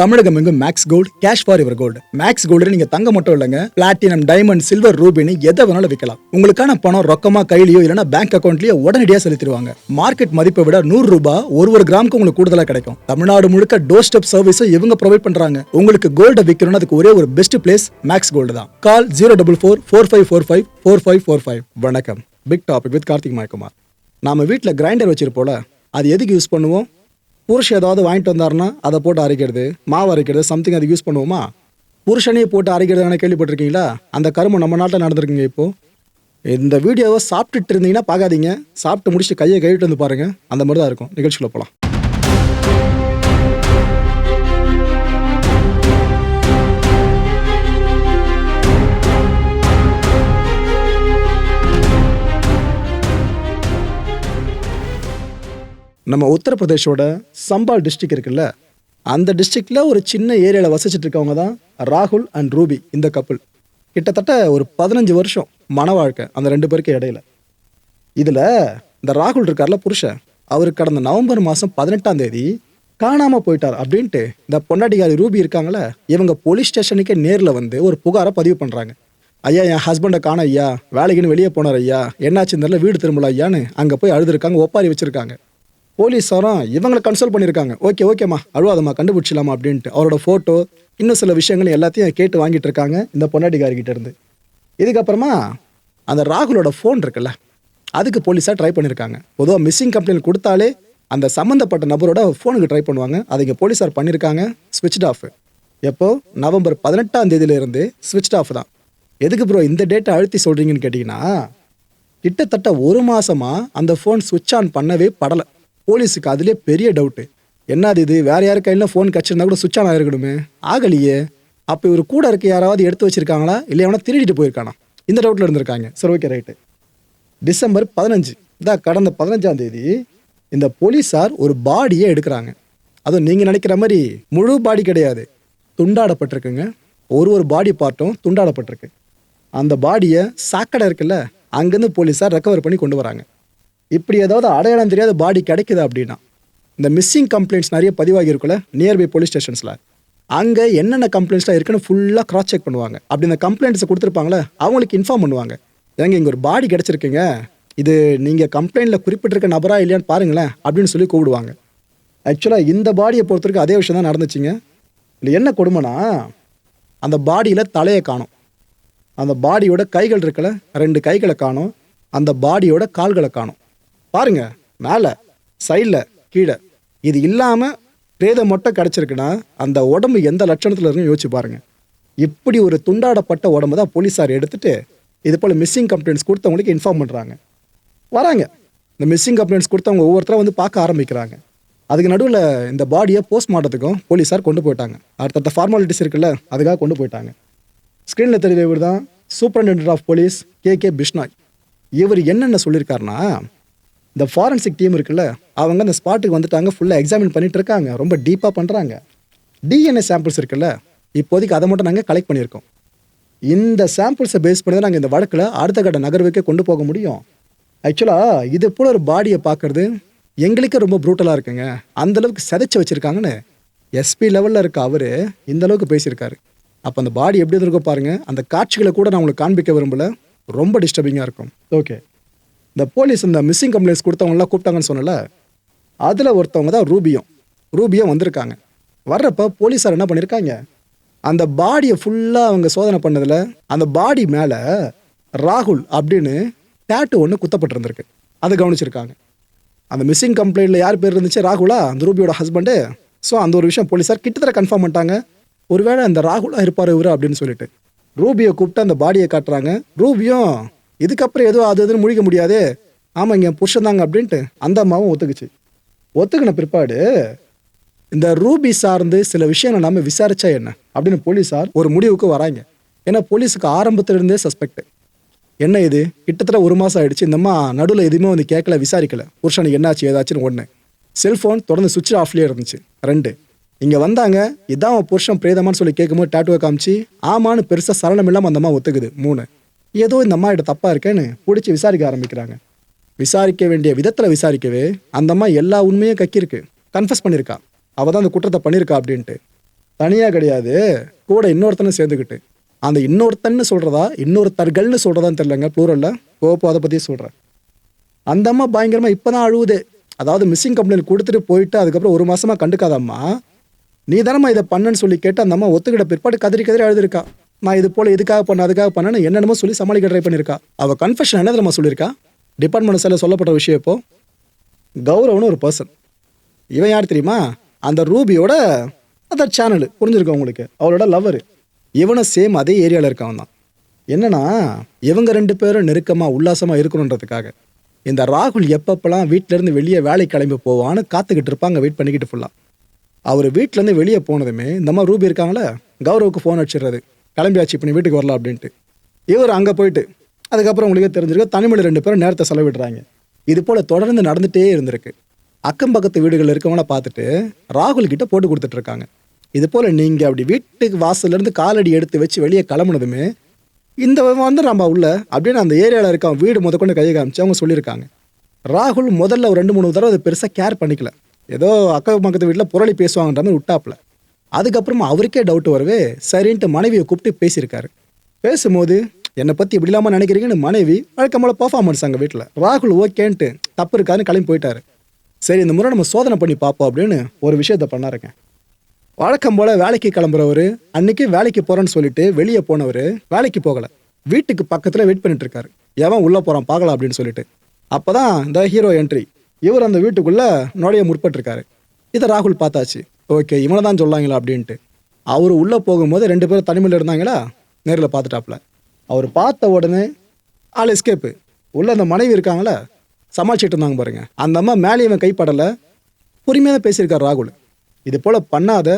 தமிழகம் எங்கும் maths gold cash for இவர் gold maths gold நீங்க தங்க மட்டும் இல்லைங்க. பிளாட்டினம் டைமண்ட் சில்வர் ரூபினி எதை வேணாலும் விற்கலாம் உங்களுக்கான பணம் ரொக்கமா கையிலயோ இல்லைன்னா பேங்க் அக்கௌண்ட்லயோ உடனடியாக செலுத்திடுவாங்க. மார்க்கெட் மதிப்பை விட நூறு ரூபாய் ஒரு ஒரு கிராமுக்கு உங்களுக்கு கூடுதலா கிடைக்கும். தமிழ்நாடு முழுக்க டோர் ஸ்டெப் சர்வீஸும் இவங்க ப்ரொவைட் பண்றாங்க. உங்களுக்கு கோல்ட விற்கணும்னு அதுக்கு ஒரே ஒரு பெஸ்ட் பிளேஸ் மேக்ஸ் கோல்டு தான். Call zero double four four five four five four five four five வணக்கம். Big topic with Karthik Mayakumar. நாம வீட்டில் கிரைண்டர் வச்சிருப்போல அது எதுக்கு யூஸ் பண்ணுவோம்? புருஷன் ஏதாவது வாங்கிட்டு வந்தாருன்னா அதை போட்டு அரைக்கிறது மாவு அரைக்கிறது சம்திங் அது யூஸ் பண்ணுவோமா? புருஷனையே போட்டு அரைக்கிறதுனால கேள்விப்பட்டிருக்கீங்களா? அந்த கருமம் நம்ம நாட்டில் நடந்திருக்குங்க இப்போ. இந்த வீடியோவை சாப்பிட்டுட்டு இருந்தீங்கன்னா பார்க்காதீங்க. சாப்பிட்டு முடிச்சுட்டு கையை கழுவிட்டு வந்து பாருங்க. அந்த மாதிரி தான் இருக்கும். நிகழ்ச்சிக்குள்ள போகலாம் நம்ம உத்தரப்பிரதேஷோட சம்பால் டிஸ்ட்ரிக் இருக்குல்ல அந்த டிஸ்ட்ரிக்டில் ஒரு சின்ன ஏரியாவில் வசிச்சுட்டு இருக்கவங்க தான் ராகுல் அண்ட் ரூபி இந்த கப்பல் கிட்டத்தட்ட ஒரு பதினஞ்சு வருஷம் மன வாழ்க்கை அந்த ரெண்டு பேருக்கு இடையில. இதில் இந்த ராகுல் இருக்கார்ல புருஷன் அவர் கடந்த நவம்பர் மாதம் பதினெட்டாம் தேதி காணாமல் போயிட்டார் அப்படின்ட்டு இந்த பொண்டாட்டிகாரி ரூபி இருக்காங்களே இவங்க போலீஸ் ஸ்டேஷனுக்கே நேரில் வந்து ஒரு புகாரை பதிவு பண்ணுறாங்க ஐயா என் ஹஸ்பண்டை காண ஐயா வேலைக்குன்னு வெளியே போனார் ஐயா என்னாச்சு தெரியல வீடு திரும்பல ஐயான்னு அங்கே போய் அழுதுருக்காங்க ஒப்பாரி வச்சுருக்காங்க. போலீஸாரும் இவங்களை கன்சல்ட் பண்ணியிருக்காங்க ஓகே ஓகேம்மா. அழுவாதம்மா கண்டுபிடிச்சிடலாமா அப்படின்ட்டு. அவரோட ஃபோட்டோ இன்னும் சில விஷயங்கள் எல்லாத்தையும் கேட்டு வாங்கிட்டு இருக்காங்க இந்த பொன்னாடிக்காரிக்கிட்ட இருந்து. இதுக்கப்புறமா அந்த ராகுலோட ஃபோன் இருக்குல்ல அதுக்கு போலீஸாக ட்ரை பண்ணியிருக்காங்க பொதுவாக மிஸ்ஸிங் கம்ப்ளைண்ட் கொடுத்தாலே அந்த சம்மந்தப்பட்ட நபரோட ஃபோனுக்கு ட்ரை பண்ணுவாங்க. அதை இங்கே போலீஸார் பண்ணியிருக்காங்க ஸ்விட்ச் ஆஃப் எப்போ? நவம்பர் பதினெட்டாம் தேதியிலிருந்து ஸ்விட்ச் ஆஃப் தான். எதுக்கு ப்ரோ இந்த டேட்டை அழுத்தி சொல்கிறீங்கன்னு கேட்டிங்கன்னா கிட்டத்தட்ட ஒரு மாதமாக அந்த ஃபோன் சுவிட்ச் ஆன் பண்ணவே படலை. போலீஸுக்கு அதுலேயே பெரிய டவுட்டு என்னது இது? வேற யாரு கையில ஃபோன் கச்சிருந்தா கூட சுவிட்ச் ஆன் ஆகிருக்கணுமே ஆகலையே. அப்போ இவர் கூட இருக்க யாராவது எடுத்து வச்சிருக்காங்களா? இல்லை எவனா திருடிட்டு போயிருக்கானா? இந்த டவுட்டில் இருந்திருக்காங்க. சரி ஓகே ரைட்டு டிசம்பர் பதினஞ்சு. இதான் கடந்த பதினஞ்சாம் தேதி இந்த போலீஸார் ஒரு பாடியை எடுக்கிறாங்க. அதுவும் நீங்கள் நினைக்கிற மாதிரி முழு பாடி கிடையாது. துண்டாடப்பட்டிருக்குங்க. ஒரு ஒரு பாடி பார்ட்டும் துண்டாடப்பட்டிருக்கு. அந்த பாடியை சாக்கடை இருக்குல்ல அங்கேருந்து போலீஸார் ரெக்கவர் பண்ணி கொண்டு வராங்க. இப்படி ஏதாவது அடையாளம் தெரியாத பாடி கிடைக்குது அப்படின்னா இந்த மிஸ்ஸிங் கம்ப்ளைண்ட்ஸ் நிறைய பதிவாகி இருக்குல்ல நியர்பை போலீஸ் ஸ்டேஷன்ஸில் அங்கே என்னென்ன கம்ப்ளைண்ட்ஸ்லாம் இருக்குன்னு ஃபுல்லாக கிராஸ் செக் பண்ணுவாங்க. அப்படி இந்த கம்ப்ளைண்ட்ஸை கொடுத்துருப்பாங்களே அவங்களுக்கு இன்ஃபார்ம் பண்ணுவாங்க. ஏங்க இங்கே ஒரு பாடி கிடச்சிருக்குங்க. இது நீங்கள் கம்ப்ளைண்ட்டில் குறிப்பிட்டிருக்க நபரா இல்லையான்னு பாருங்களேன் அப்படின்னு சொல்லி கூப்பிடுவாங்க. ஆக்சுவலாக இந்த பாடியை பொறுத்த வரைக்கும் அதே விஷயம் தான் நடந்துச்சுங்க. இல்லை என்ன கொடுமைனா அந்த பாடியில் தலையை காணும். அந்த பாடியோட கைகள் இருக்குல்ல ரெண்டு கைகளை காணும். அந்த பாடியோட கால்களை காணும். பாருங்க மேலே சைடில் கீழே. இது இல்லாமல் பிரேதம் மட்டும் கிடச்சிருக்குன்னா அந்த உடம்பு எந்த லட்சணத்தில் இருக்குன்னு யோசிச்சு பாருங்கள் இப்படி ஒரு துண்டாடப்பட்ட உடம்பு தான் போலீஸார் எடுத்துகிட்டு இது போல் மிஸ்ஸிங் கம்ப்ளைண்ட்ஸ் கொடுத்தவங்களுக்கு இன்ஃபார்ம் பண்ணுறாங்க வராங்க. இந்த மிஸ்ஸிங் கம்ப்ளைண்ட்ஸ் கொடுத்தவங்க ஒவ்வொருத்தரும் வந்து பார்க்க ஆரம்பிக்கிறாங்க. அதுக்கு நடுவில் இந்த பாடியை போஸ்ட்மார்ட்டத்துக்கும் போலீஸார் கொண்டு போயிட்டாங்க. அடுத்தடுத்த ஃபார்மாலிட்டிஸ் இருக்குல்ல அதுக்காக கொண்டு போயிட்டாங்க. ஸ்க்ரீனில் தெரிஞ்ச இவர் தான் superintendent of police K K Bishnoi இவர் என்னென்ன சொல்லியிருக்காருன்னா இந்த ஃபாரன்சிக் டீம் இருக்குல்ல அவங்க அந்த ஸ்பாட்டுக்கு வந்துட்டாங்க ஃபுல்லாக எக்ஸாமின் பண்ணிட்டு இருக்காங்க. ரொம்ப டீப்பாக பண்ணுறாங்க டிஎன்ஏ சாம்பிள்ஸ் இருக்குல்ல இப்போதைக்கு அதை மட்டும் நாங்கள் கலெக்ட் பண்ணியிருக்கோம். இந்த சாம்பிள்ஸை பேஸ் பண்ணி தான் நாங்கள் இந்த வழக்கில் அடுத்த கட்ட நகர்வுக்கே கொண்டு போக முடியும். ஆக்சுவலாக இது போல் ஒரு பாடியை பார்க்குறது எங்களுக்கே ரொம்ப ப்ரூட்டலாக இருக்குங்க. அந்த அளவுக்கு வச்சுருக்காங்கன்னு எஸ்பி லெவலில் இருக்க அவர் இந்த அளவுக்கு பேசியிருக்காரு. அப்போ அந்த பாடி எப்படி இருந்திருக்கோ பாருங்கள் அந்த காட்சிகளை கூட நான் உங்களுக்கு காண்பிக்க விரும்பல. ரொம்ப டிஸ்டர்பிங்காக இருக்கும். ஓகே இந்த போலீஸ் இந்த மிஸ்ஸிங் கம்ப்ளைண்ட்ஸ் கொடுத்தவங்களாம் கூப்பிட்டாங்கன்னு சொன்னல அதில் ஒருத்தவங்க தான் ரூபியும். ரூபியும் வந்திருக்காங்க. வர்றப்ப போலீஸார் என்ன பண்ணியிருக்காங்க அந்த பாடியை ஃபுல்லாக அவங்க சோதனை பண்ணதில் அந்த பாடி மேலே ராகுல் அப்படின்னு டேட்டு ஒன்று குத்தப்பட்டிருந்திருக்கு. அதை கவனிச்சிருக்காங்க. அந்த மிஸ்ஸிங் கம்ப்ளைண்ட்டில் யார் பேர் இருந்துச்சு? ராகுலா? அந்த ரூபியோட ஹஸ்பண்டு ஸோ அந்த ஒரு விஷயம் போலீஸார் கிட்டத்தட்ட கன்ஃபார்ம் பண்ணிட்டாங்க. ஒருவேளை அந்த ராகுலா இருப்பார் இவர் அப்படின்னு சொல்லிட்டு. ரூபியை கூப்பிட்டு அந்த பாடியை காட்டுறாங்க. ரூபியும் இதுக்கப்புறம் எதுவும் அது இதுன்னு முழிக்க முடியாது. ஆமாம் இங்கே புருஷன் தாங்க அப்படின்ட்டு அந்த அம்மாவும் ஒத்துக்குச்சு. ஒத்துக்கின பிற்பாடு இந்த ரூபி சார்ந்து சில விஷயங்களை நம்ம விசாரிச்சா என்ன அப்படின்னு போலீஸார் ஒரு முடிவுக்கு வராங்க. ஏன்னா போலீஸுக்கு ஆரம்பத்திலிருந்தே சஸ்பெக்ட் என்ன இது? கிட்டத்தட்ட ஒரு மாதம் ஆயிடுச்சு. இந்தம்மா நடுவில் எதுவுமே வந்து கேட்கல விசாரிக்கல. புருஷனுக்கு என்னாச்சு ஏதாச்சுன்னு ஒன்று செல்ஃபோன் தொடர்ந்து சுவிட்ச் ஆஃப்லேயே இருந்துச்சு. ரெண்டு இங்கே வந்தாங்க. இதான் அவன் புருஷன் பிரேதமான்னு சொல்லி கேட்கும்போது டாட்டுவை காமிச்சு ஆமான்னு பெருசாக சரணம் இல்லாமல் அந்த அம்மா ஒத்துக்குது. மூணு ஏதோ இந்த அம்மா கிட்ட தப்பாக இருக்கேன்னு பிடிச்சி விசாரிக்க ஆரம்பிக்கிறாங்க. விசாரிக்க வேண்டிய விதத்தில் விசாரிக்கவே அந்த அம்மா எல்லா உண்மையும் கக்கியிருக்கு. கன்ஃபஸ் பண்ணியிருக்கா அவள் தான் அந்த குற்றத்தை பண்ணியிருக்கா அப்படின்ட்டு. தனியாக கிடையாது. கூட இன்னொருத்தனை சேர்ந்துக்கிட்டு அந்த இன்னொருத்தன்னு சொல்கிறதா இன்னொருத்தர்கள்னு சொல்கிறதான்னு தெரிலங்க ப்ளூரலில் போப்போ அதை பற்றி சொல்கிறேன் அந்த அம்மா பயங்கரமாக இப்போ தான் அழுவுது. அதாவது மிஸ்ஸிங் கம்ப்ளைண்ட் கொடுத்துட்டு போயிட்டு அதுக்கப்புறம் ஒரு மாதமாக கண்டுக்காத அம்மா. நீ தானம்மா இதை பண்ணுன்னு சொல்லி கேட்டு அந்த அம்மா ஒத்துக்கிட்ட பிற்பாடு கதறி கதறி அழுதுருக்கா. நான் இது போல் இதுக்காக பண்ண அதுக்காக பண்ணேன்னு என்னென்னமோ சொல்லி சமாளிக்க ட்ரை பண்ணியிருக்கா அவள் கன்ஃபெஷன் என்ன தெரியுமா சொல்லியிருக்கா? டிபார்ட்மெண்ட் சைடில் சொல்லப்பட்ட விஷயம் இப்போ கௌரவனு ஒரு பர்சன் இவன் யார் தெரியுமா? அந்த ரூபியோட அதர் சேனல் புரிஞ்சிருக்க உங்களுக்கு? அவளோட லவ்வர் இவனும் சேம் அதே ஏரியாவில் இருக்கவன் தான். என்னன்னா இவங்க ரெண்டு பேரும் நெருக்கமாக உல்லாசமாக இருக்கணுன்றதுக்காக. இந்த ராகுல் எப்பப்பெல்லாம் வீட்டிலேருந்து வெளியே வேலை கிளம்பி போவான்னு காத்துக்கிட்டு இருப்பாங்க வெயிட் பண்ணிக்கிட்டு ஃபுல்லாக அவர் வீட்டிலேருந்து வெளியே போனதுமே இந்த மாதிரி ரூபி இருக்காங்களே கௌரவுக்கு ஃபோன் அடிச்சிடுறது. கிளம்பியாச்சு இப்போ நீ வீட்டுக்கு வரலாம் அப்படின்ட்டு. இவர் அங்கே போயிட்டு அதுக்கப்புறம் உங்களுக்கே தெரிஞ்சிருக்கு தனிமையில் ரெண்டு பேரும் நேரத்தை செலவிடுறாங்க. இது போல் தொடர்ந்து நடந்துகிட்டே இருந்திருக்கு. அக்கம் பக்கத்து வீடுகளில் இருக்கவங்கள பார்த்துட்டு ராகுல் கிட்ட போட்டு கொடுத்துட்ருக்காங்க இது போல் நீங்கள் அப்படி வீட்டுக்கு வாசல்லேருந்து காலடி எடுத்து வச்சு வெளியே கிளம்புனதுமே இந்த வந்து நம்ம உள்ள அப்படின்னு அந்த ஏரியாவில் இருக்க வீடு வீடு கொண்டு கையை காமிச்சு அவங்க சொல்லியிருக்காங்க. ராகுல் முதல்ல ஒரு ரெண்டு மூணு தடவை அதை பெருசாக கேர் பண்ணிக்கல. ஏதோ அக்கம் பக்கத்து வீட்டில் புரளி பேசுவாங்கன்ற மாதிரி விட்டாப்புல. அதுக்கப்புறமா அவருக்கே டவுட் வரவே சரின்ட்டு மனைவியை கூப்பிட்டு பேசியிருக்காரு. பேசும்போது என்னை பற்றி இப்படி இல்லாமல் நினைக்கிறீங்கன்னு மனைவி வழக்கம்போல பர்ஃபார்மன்ஸ் அங்கே வீட்டில் ராகுல் ஓகேன்ட்டு தப்பு இருக்காருன்னு கிளம்பி போயிட்டாரு. சரி இந்த முறை நம்ம சோதனை பண்ணி பார்ப்போம் அப்படின்னு ஒரு விஷயத்த பண்ணாருங்க. வழக்கம் போல் வேலைக்கு கிளம்புறவர் அன்னைக்கு வேலைக்கு போகிறேன்னு சொல்லிட்டு வெளியே போனவர் வேலைக்கு போகலை. வீட்டுக்கு பக்கத்தில் வெயிட் பண்ணிட்டு இருக்காரு எவன் உள்ளே போகிறான் பார்க்கலாம் அப்படின்னு சொல்லிட்டு. அப்போ தான் இந்த ஹீரோ என்ட்ரி இவர் அந்த வீட்டுக்குள்ளே நுழைய முற்பட்டிருக்காரு. இதை ராகுல் பார்த்தாச்சு. ஓகே இவனை தான் சொல்லாங்களா அப்படின்ட்டு. அவர் உள்ளே போகும்போது ரெண்டு பேரும் தனிமையில் இருந்தாங்களா? நேரில் பார்த்துட்டாப்புல. அவர் பார்த்த உடனே ஆள் எஸ்கேப்பு உள்ளே அந்த மனைவி இருக்காங்களே? சமாளிச்சுட்டு இருந்தாங்க பாருங்க. அந்த அம்மா மேலே இவன் கைப்படலை. பொறுமையாக தான் பேசியிருக்கார் ராகுல். இது போல் பண்ணாத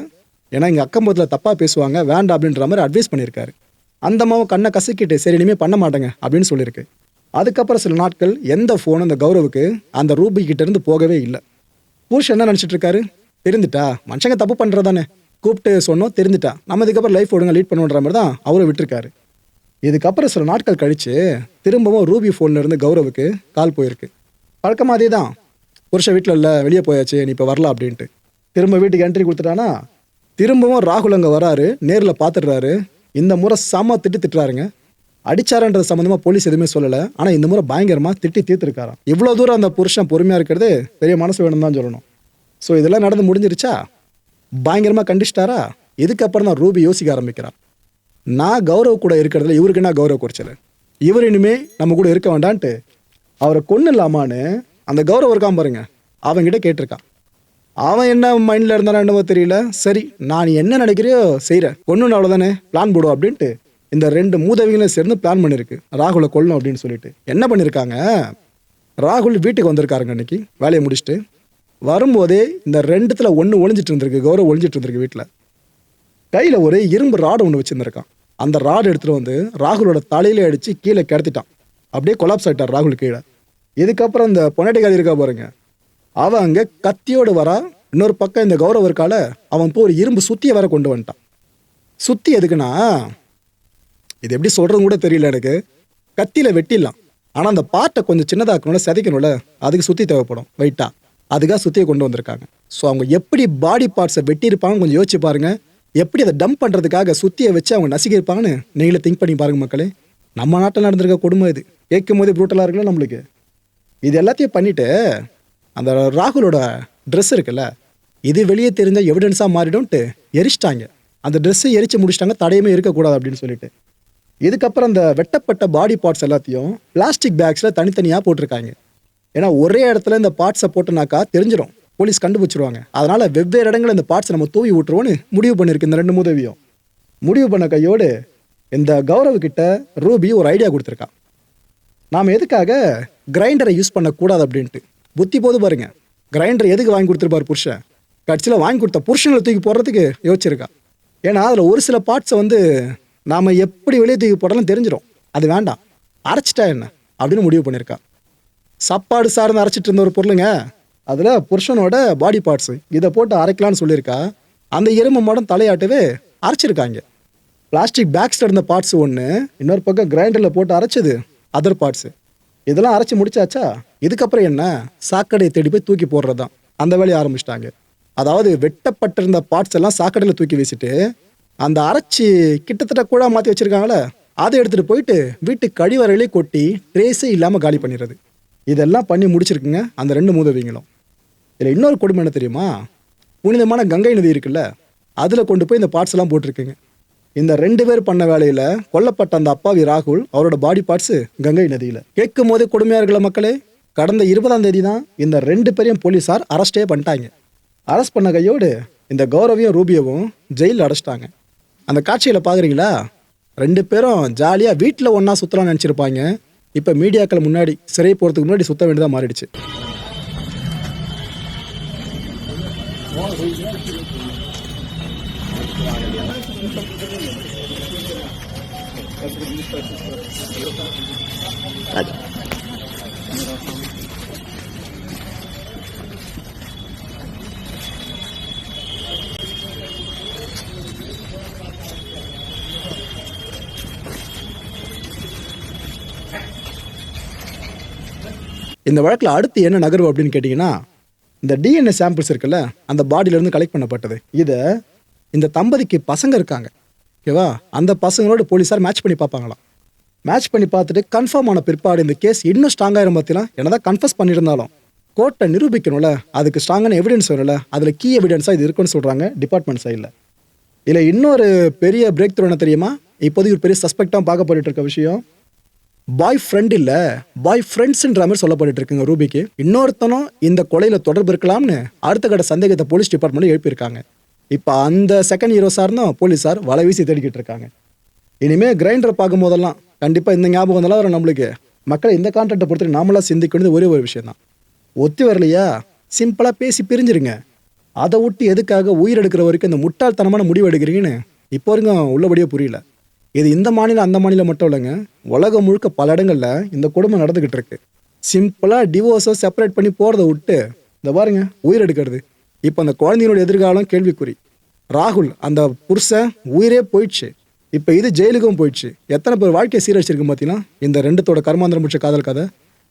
ஏன்னா இங்கே அக்கம் பக்கத்தில் தப்பாக பேசுவாங்க வேண்டாம் அப்படின்ற மாதிரி அட்வைஸ் பண்ணியிருக்காரு. அந்த அம்மாவும் கண்ணை கசக்கிட்டு சரி இனிமேல் பண்ண மாட்டேங்க அப்படின்னு சொல்லியிருக்கு. அதுக்கப்புறம் சில நாட்கள் எந்த ஃபோனும் அந்த கௌரவுக்கு அந்த ரூபி போகவே இல்லை. புருஷன் என்ன நினச்சிட்ருக்காரு தெரிந்துட்டா? மனுஷங்க தப்பு பண்ணுறதானே கூப்பிட்டு சொன்னோம் தெரிஞ்சுட்டா நம்ம இதுக்கப்புறம் லைஃப் ஒழுங்காக லீட் பண்ணுன்ற மாதிரி தான் அவரும் விட்டுருக்காரு. இதுக்கப்புறம் சில நாட்கள் கழித்து திரும்பவும் ரூபி ஃபோனில் இருந்து கௌரவுக்கு கால் போயிருக்கு. பழக்கமாக அதே தான் புருஷன் வீட்டில் இல்லை வெளியே போயாச்சு நீ இப்போ வரலாம் அப்படின்ட்டு. திரும்ப வீட்டுக்கு என்ட்ரி கொடுத்துட்டானா? திரும்பவும் ராகுல் அங்கே வராரு நேரில் பார்த்துடுறாரு இந்த முறை செம திட்டு திட்டுறாருங்க. அடிச்சாரன்றது சம்மந்தமாக போலீஸ் எதுவுமே சொல்லலை. ஆனால் இந்த முறை பயங்கரமாக திட்டி தீர்த்துருக்காராம். இவ்வளோ தூரம் அந்த புருஷன் பொறுமையாக இருக்கிறது பெரிய மனசு வேணும் தான் சொல்லணும். ஸோ இதெல்லாம் நடந்து முடிஞ்சிருச்சா? பயங்கரமாக கண்டிச்சிட்டாரா? இதுக்கப்புறம் தான் ரூபி யோசிக்க ஆரம்பிக்கிறான். நான் கௌரவ் கூட இருக்கிறதுல இவருக்கு என்ன கௌரவ குறைச்சல்? இவர் இனிமே நம்ம கூட இருக்க வேண்டான்ட்டு அவரை கொண்டு இல்லாமான்னு அந்த கௌரவம் இருக்கான் பாருங்க. அவன்கிட்ட கேட்டிருக்கான். அவன் என்ன மைண்டில் இருந்தானோ என்னவோ தெரியல. சரி நான் என்ன நினைக்கிறியோ செய்கிறேன் கொண்டு அவ்வளோதானே பிளான் போடும் அப்படின்ட்டு இந்த ரெண்டு மூதவிகளும் சேர்ந்து பிளான் பண்ணியிருக்கு ராகுலை கொல்லணும் அப்படின்னு சொல்லிட்டு. என்ன பண்ணியிருக்காங்க ராகுல் வீட்டுக்கு வந்திருக்காருங்க இன்னைக்கு வேலையை முடிச்சுட்டு. வரும்போதே இந்த ரெண்டுத்தில் ஒன்று ஒழிஞ்சிட்டு இருந்திருக்கு கௌரவ் ஒழிஞ்சிட்டு இருந்திருக்கு வீட்டில் கையில் ஒரு இரும்பு ராடு ஒன்று வச்சுருந்துருக்கான். அந்த ராடு எடுத்துகிட்டு வந்து ராகுலோட தலையில அடித்து கீழே கிடத்திட்டான். அப்படியே கொலாப்ஸ் ஆகிட்டார் ராகுல் கீழே. இதுக்கப்புறம் இந்த பொன்னாட்டிக்காரி இருக்கா பாருங்க. அவன் அங்கே கத்தியோடு வரா இன்னொரு பக்கம் இந்த கௌரவ இருக்கால அவன் போய் ஒரு இரும்பு சுத்தியை வர கொண்டு வந்துட்டான். சுத்தி எதுக்குன்னா இது எப்படி சொல்கிறது கூட தெரியல எனக்கு. கத்தியில் வெட்டிடலாம். ஆனால் அந்த பாட்டை கொஞ்சம் சின்னதாக்கணும்ல செதைக்கணும்ல அதுக்கு சுற்றி தேவைப்படும் வெயிட்டாக அதுக்காக சுற்றி கொண்டு வந்திருக்காங்க. ஸோ அவங்க எப்படி பாடி பார்ட்ஸை வெட்டியிருப்பாங்கன்னு கொஞ்சம் யோசிச்சு பாருங்கள் எப்படி அதை டம்ப் பண்ணுறதுக்காக சுற்றியை வச்சு அவங்க நசுக்கியிருப்பாங்கன்னு நீங்களே திங்க் பண்ணி பாருங்கள் மக்களே. நம்ம நாட்டில் நடந்திருக்க கொடுமை இது. கேட்கும் போதே ப்ரூட்டலாக இருக்குல்ல நம்மளுக்கு. இது எல்லாத்தையும் பண்ணிவிட்டு அந்த ராகுலோட ட்ரெஸ் இருக்குல்ல இது வெளியே தெரிஞ்சால் எவிடன்ஸாக மாறிடும்ட்டு எரிச்சிட்டாங்க. அந்த ட்ரெஸ்ஸை எரிச்சு முடிச்சிட்டாங்க தடையுமே இருக்கக்கூடாது அப்படின்னு சொல்லிட்டு. இதுக்கப்புறம் அந்த வெட்டப்பட்ட பாடி பார்ட்ஸ் எல்லாத்தையும் பிளாஸ்டிக் பேக்ஸில் தனித்தனியாக போட்டிருக்காங்க. ஏன்னா ஒரே இடத்துல இந்த பார்ட்ஸை போட்டனாக்கா தெரிஞ்சிடும் போலீஸ் கண்டுபிடிச்சிருவாங்க. அதனால வெவ்வேறு இடங்களில் இந்த பார்ட்ஸை நம்ம தூவி விட்டுருவோன்னு முடிவு பண்ணியிருக்கு இந்த ரெண்டு உதவியும் முடிவு பண்ண கையோடு இந்த கௌரவ் கிட்ட ரூபி ஒரு ஐடியா கொடுத்துருக்கா. நாம் எதுக்காக கிரைண்டரை யூஸ் பண்ணக்கூடாது அப்படின்ட்டு. புத்தி போது பாருங்க. கிரைண்டர் எதுக்கு வாங்கி கொடுத்துருப்பாரு புருஷன்? கடைசியில் வாங்கி கொடுத்த புருஷனை தூக்கி போடுறதுக்கு யோசிச்சிருக்கா. ஏன்னா அதில் ஒரு சில பார்ட்ஸை வந்து நாம் எப்படி வெளியே தூக்கி போட்டாலும் தெரிஞ்சிடும் அது வேண்டாம். அரைச்சிட்டா என்ன? அப்படின்னு முடிவு பண்ணியிருக்கா சாப்பாடு சார்ந்து அரைச்சிட்டு இருந்த ஒரு பொருளுங்க. அதில் புருஷனோட பாடி பார்ட்ஸு இதை போட்டு அரைக்கலான்னு சொல்லியிருக்கா. அந்த எறும்பு மாடம் தலையாட்டவே அரைச்சிருக்காங்க. பிளாஸ்டிக் பேக்ஸில் இருந்த பார்ட்ஸ் ஒன்று இன்னொரு பக்கம் கிரைண்டரில் போட்டு அரைச்சது அதர் பார்ட்ஸு இதெல்லாம் அரைச்சி முடிச்சாச்சா? இதுக்கப்புறம் என்ன? சாக்கடையை தேடி போய் தூக்கி போடுறது தான் அந்த வேலையை ஆரம்பிச்சிட்டாங்க. அதாவது வெட்டப்பட்டிருந்த பார்ட்ஸ் எல்லாம் சாக்கடையில் தூக்கி வீசிட்டு அந்த அரைச்சி கிட்டத்தட்ட கூட மாற்றி வச்சுருக்காங்களே அதை எடுத்துகிட்டு போயிட்டு வீட்டு கழிவறையிலே கொட்டி ட்ரேஸே இல்லாமல் காலி பண்ணிடுறது. இதெல்லாம் பண்ணி முடிச்சிருக்குங்க அந்த ரெண்டு மூதவிங்களும். இதில் இன்னொரு கொடுமை என்ன தெரியுமா? புனிதமான கங்கை நதி இருக்குல்ல அதில் கொண்டு போய் இந்த பார்ட்ஸ் எல்லாம் போட்டிருக்குங்க. இந்த ரெண்டு பேர் பண்ண வேலையில் கொல்லப்பட்ட அந்த அப்பாவி ராகுல் அவரோட பாடி பார்ட்ஸு கங்கை நதியில். கேட்கும் போதே கொடுமையாக இருக்கல மக்களே? கடந்த இருபதாம் தேதி தான் இந்த ரெண்டு பேரையும் போலீஸார் அரெஸ்டே பண்ணிட்டாங்க. அரெஸ்ட் பண்ண கையோடு இந்த கௌரவியும் ரூபியவும் ஜெயிலில் அடைச்சிட்டாங்க. அந்த காட்சியில் பார்க்குறீங்களா? ரெண்டு பேரும் ஜாலியாக வீட்டில் ஒன்றா சுற்றலாம்னு நினச்சிருப்பாங்க. இப்போ மீடியாக்கள் முன்னாடி சிறை போகிறதுக்கு முன்னாடி சுத்த வேண்டியதாக மாறிடுச்சு. இந்த வழக்கில் அடுத்து என்ன நகர்வு அப்படின்னு கேட்டிங்கன்னா இந்த டிஎன்ஏ சாம்பிள்ஸ் இருக்குல்ல அந்த பாடியிலேருந்து கலெக்ட் பண்ணப்பட்டது. இதை இந்த தம்பதிக்கு பசங்க இருக்காங்க. ஓகேவா அந்த பசங்களோட போலீஸார் மேட்ச் பண்ணி பார்ப்பாங்களாம். மேட்ச் பண்ணி பார்த்துட்டு கன்ஃபார்ம் ஆன பிற்பாடு இந்த கேஸ் இன்னும் ஸ்ட்ராங்காகிற பார்த்தீங்கன்னா என்னதான் கன்ஃபஸ் பண்ணியிருந்தாலும். கோர்ட்டை நிரூபிக்கணும்ல அதுக்கு ஸ்ட்ராங்கான எவிடன்ஸ் வரும்ல அதில் கீ எவிடன்ஸாக இது இருக்குன்னு சொல்கிறாங்க டிபார்ட்மெண்ட் சைடில் இதில் இன்னொரு பெரிய பிரேக் த்ரூ என்ன தெரியுமா? இப்போதைக்கு ஒரு பெரிய சஸ்பெக்டாக பார்க்கப்பட்டு இருக்க விஷயம் பாய் ஃப்ரெண்ட் இல்லை பாய் ஃப்ரெண்ட்ஸ்ன்ற மாதிரி சொல்லப்பட்டு இருக்குங்க ரூபிக்கு. இன்னொருத்தனும் இந்த கொலையில் தொடர்பு இருக்கலாம்னு அடுத்த கட்ட சந்தேகத்தை போலீஸ் டிபார்ட்மெண்ட்டில் எழுப்பியிருக்காங்க. இப்போ அந்த செகண்ட் ஹீரோ சார்னும் போலீஸார் வலை வீசி தேடிக்கிட்டு இருக்காங்க. இனிமேல் கிரைண்டர் பார்க்கும் போதெல்லாம் கண்டிப்பாக இந்த ஞாபகம் வந்தாலும் வரும் நம்மளுக்கு. மக்களை இந்த கான்ட்ராக்டை பொறுத்து நாமளாக சிந்திக்க வேண்டியது ஒரே ஒரு விஷயம் தான் ஒத்தி வரலையா? சிம்பிளாக பேசி பிரிஞ்சிருங்க. அதை விட்டு எதுக்காக உயிர் எடுக்கிற வரைக்கும் இந்த முட்டாள்தனமான முடிவு எடுக்கிறீங்கன்னு இப்போ வரைக்கும் உள்ளபடியே புரியல. இது இந்த மாநிலம் அந்த மாநிலம் மட்டும் இல்லைங்க. உலகம் முழுக்க பல இடங்களில் இந்த கொடுமை நடந்துக்கிட்டு இருக்கு. சிம்பிளாக டிவோர்ஸை செப்பரேட் பண்ணி போகிறத விட்டு இந்த பாருங்க உயிர் எடுக்கிறது. இப்போ அந்த குழந்தையினோட எதிர்காலம் கேள்விக்குறி. ராகுல் அந்த புருஷன் உயிரே போயிடுச்சு. இப்போ இது ஜெயிலுக்கும் போயிடுச்சு. எத்தனை பேர் வாழ்க்கையை சீரழிச்சிருக்கு பார்த்தீங்கன்னா இந்த ரெண்டுத்தோட கர்மாந்திரம் முடிச்ச காதல் கதை.